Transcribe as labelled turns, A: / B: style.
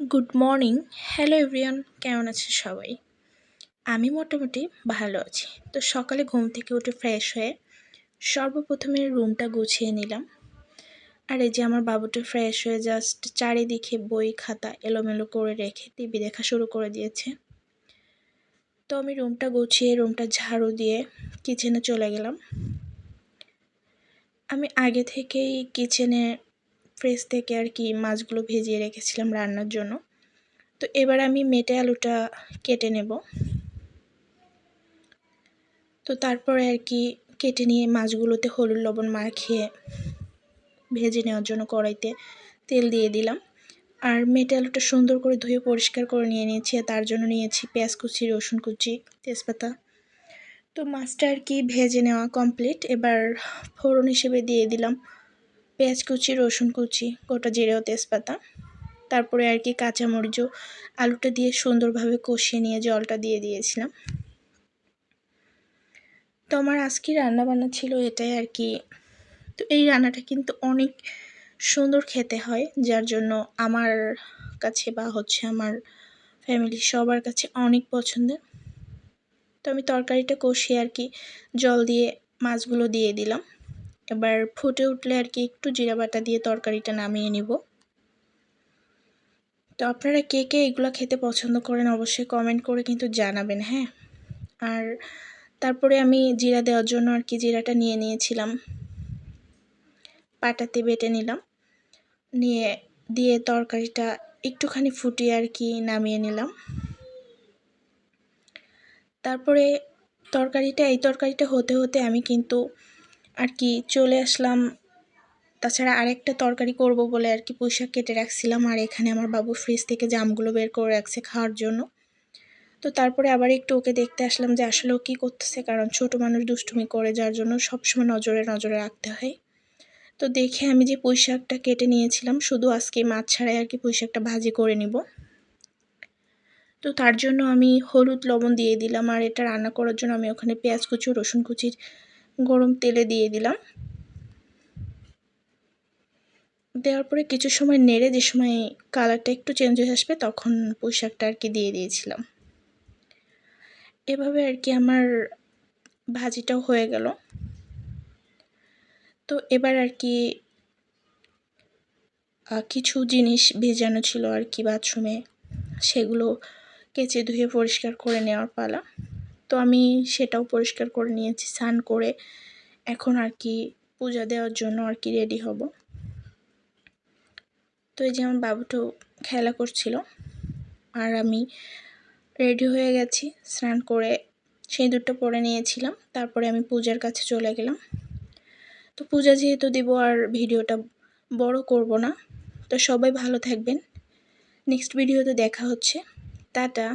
A: Good morning. Hello everyone, কেমন আছে সবাই? আমি মোটামুটি ভালো আছি। তো সকালে ঘুম থেকে উঠে ফ্রেশ হয়ে সর্বপ্রথমে রুমটা গুছিয়ে নিলাম। আর এই যে আমার বাবুটা ফ্রেশ হয়ে জাস্ট চারিদিকে বই খাতা এলোমেলো করে রেখে টিভি দেখা শুরু করে দিয়েছে। তো আমি রুমটা গুছিয়ে রুমটা ঝাড়ু দিয়ে কিচেনে চলে গেলাম। আমি আগে থেকেই কিচেনে ফ্রিজ থেকে আর কি মাছগুলো ভেজিয়ে রেখেছিলাম রান্নার জন্য। তো এবার আমি মেটে আলুটা কেটে নেব। তো তারপরে আর কি কেটে নিয়ে মাছগুলোতে হলুদ, লবণ মাখিয়ে ভেজে নেওয়ার জন্য কড়াইতে তেল দিয়ে দিলাম। আর মেটে আলুটা সুন্দর করে ধুয়ে পরিষ্কার করে নিয়ে নিয়েছি তার জন্য নিয়েছি পেঁয়াজ কুচি, রসুন কুচি, তেজপাতা। তো মাছটা আর কি ভেজে নেওয়া কমপ্লিট এবার ফোড়ন হিসেবে দিয়ে দিলাম পেঁয়াজ কুচি, রসুন কুচি, গোটা জিরে ও তেজপাতা। তারপরে আর কি কাঁচামরিচও আলুটা দিয়ে সুন্দরভাবে কষিয়ে নিয়ে জলটা দিয়ে দিয়েছিলাম। তো আমার আজকে রান্নাবান্না ছিল এটাই আর কি। তো এই রান্নাটা কিন্তু অনেক সুন্দর খেতে হয়, যার জন্য আমার কাছে বা হচ্ছে আমার ফ্যামিলি সবার কাছে অনেক পছন্দের। তো আমি তরকারিটা কষিয়ে আর কি জল দিয়ে মাছগুলো দিয়ে দিলাম। এবার ফুটে উঠলে আর কি একটু জিরা বাটা দিয়ে তরকারিটা নামিয়ে নিব। তো আপনারা কে কে এগুলো খেতে পছন্দ করেন অবশ্যই কমেন্ট করে কিন্তু জানাবেন হ্যাঁ? আর তারপরে আমি জিরা দেওয়ার জন্য আর কি জিরাটা নিয়ে নিয়েছিলাম। পাটাতে বেটে নিলাম। নিয়ে দিয়ে তরকারিটা একটুখানি ফুটিয়ে আর কি নামিয়ে নিলাম। তারপরে তরকারিটা, এই তরকারিটা হতে হতে আমি কিন্তু আর কি চলে আসলাম। তাছাড়া আরেকটা তরকারি করব বলে আর কি পুঁইশাক কেটে রাখছিলাম। আর এখানে আমার বাবু ফ্রিজ থেকে জামগুলো বের করে রাখছে খাওয়ার জন্য। তো তারপরে আবার একটু ওকে দেখতে আসলাম যে আসলে ও কী করতেছে। কারণ ছোট মানুষ দুষ্টুমি করে, যার জন্য সবসময় নজরে নজরে রাখতে হয়। তো দেখে আমি যে পুঁইশাকটা কেটে নিয়েছিলাম, শুধু আজকে মাছ ছাড়াই আর কি পুঁইশাকটা ভাজি করে নিব। তো তার জন্য আমি হলুদ লবণ দিয়ে দিলাম। আর এটা রান্না করার জন্য আমি ওখানে পেঁয়াজ কুচি, রসুন কুচির গরম তেলে দিয়ে দিলাম। দেওয়ার পরে কিছু সময় নেড়ে যে সময় কালারটা একটু চেঞ্জ হয়ে আসবে তখন পোশাকটা আর কি দিয়ে দিয়েছিলাম। এভাবে আর কি আমার ভাজিটাও হয়ে গেল। তো এবার আর কি কিছু জিনিস ভেজানো ছিল আর কি বাথরুমে, সেগুলো কেচে ধুয়ে পরিষ্কার করে নেওয়ার পালা। তো আমি সেটাও পরিষ্কার করে নিয়েছি, স্নান করে এখন আর কি পূজা দেওয়ার জন্য আর কি রেডি হব। তো এই যে আমার বাবুটাও খেলা করছিল আর আমি রেডি হয়ে গেছি, স্নান করে সেই দুটো পরে নিয়েছিলাম, তারপরে আমি পূজার কাছে চলে গেলাম। তো পূজা যেহেতু দিব আর ভিডিওটা বড় করব না, তো সবাই ভালো থাকবেন। নেক্সট ভিডিওতে দেখা হচ্ছে। টাটা।